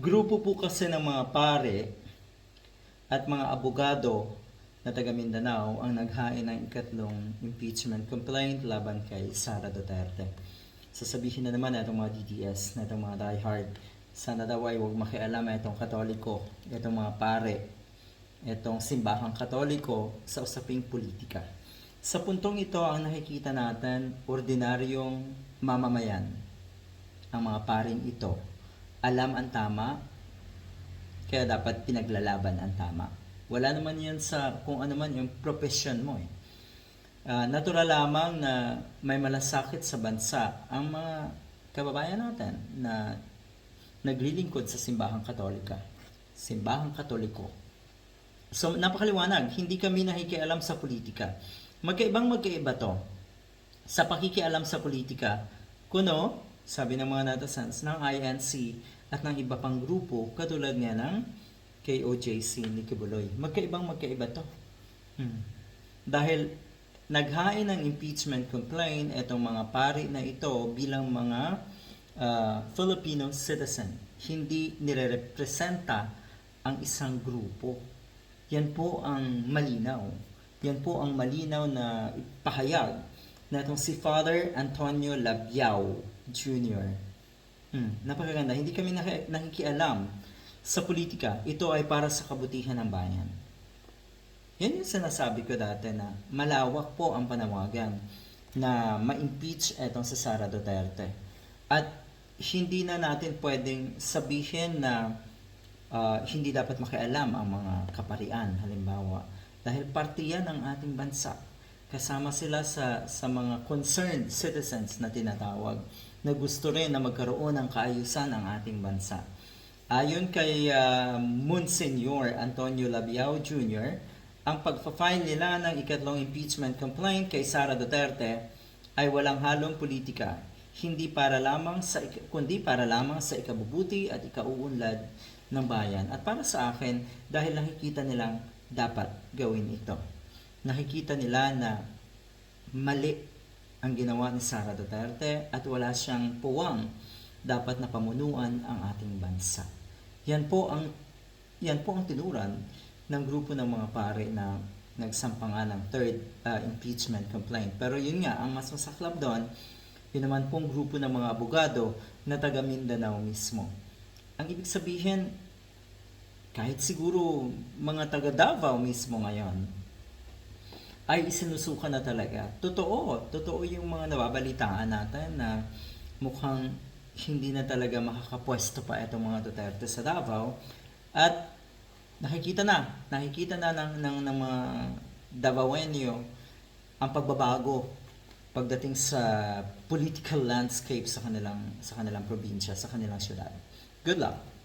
Grupo po kasi ng mga pare at mga abogado na taga Mindanao ang naghain ng ikatlong impeachment complaint laban kay Sara Duterte. Sasabihin na naman itong mga DDS, na itong mga diehard, sana daw ay huwag makialam itong katoliko, itong mga pare, itong simbahang katoliko sa usaping politika. Sa puntong ito ang nakikita natin, ordinaryong mamamayan, ang mga paring ito. Alam ang tama, kaya dapat pinaglalaban ang tama. Wala naman yan sa kung ano man yung profession mo eh. Ah, natural lamang na may malasakit sa bansa ang mga kababayan natin na naglilingkod sa simbahang katolika. Simbahang katoliko. So, napakaliwanag, hindi kami nakikialam sa politika. Magkaibang magkaiba to. Sa pakikialam sa politika, kuno, sabi ng mga netizens, ng INC at ng iba pang grupo, katulad nga ng KOJC ni Kibuloy. Magkaibang magkaiba to. Hmm. Dahil naghain ng impeachment complaint itong mga pari na ito bilang mga ah, Filipino citizen. Hindi nire-representa ang isang grupo. Yan po ang malinaw. Yan po ang malinaw na pahayag na itong si Father Antonio Labiao Jr. Hmm, napakaganda. Hindi kami naki- nakikialam sa politika. Ito ay para sa kabutihan ng bayan. Yan yung sinasabi ko dati na malawak po ang panawagan na ma-impeach etong si Sara Duterte. At hindi na natin pwedeng sabihin na ah, hindi dapat makialam ang mga kaparian, halimbawa. Dahil parte yan ng ating bansa. Kasama sila sa, sa mga concerned citizens na tinatawag na gusto rin na magkaroon ng kaayusan ang ating bansa. Ayon kay ah, Monsignor Antonio Labiao Jr., ang pagpa-file nila ng ikatlong impeachment complaint kay Sara Duterte ay walang halong politika, hindi para lamang sa kundi para lamang sa ikabubuti at ikauunlad ng bayan. At para sa akin, dahil nakikita nilang dapat gawin ito. Nakikita nila na mali ang ginawa ni Sara Duterte at wala siyang puwang dapat na pamunuan ang ating bansa. Yan po ang yan po ang tinuran ng grupo ng mga pare na nagsampa ng third uh, impeachment complaint. Pero yun nga, ang mas masaklap doon, yun naman pong grupo ng mga abogado na taga Mindanao mismo. Ang ibig sabihin, kahit siguro mga taga Davao mismo ngayon, ay isinusuka na talaga. Totoo, totoo yung mga nababalitaan natin na mukhang hindi na talaga makakapwesto pa itong mga Duterte sa Davao. At nakikita na, nakikita na ng, ng, ng mga Davaoenyo ang pagbabago pagdating sa political landscape sa kanilang sa kanilang probinsya, sa kanilang syudad. Good luck.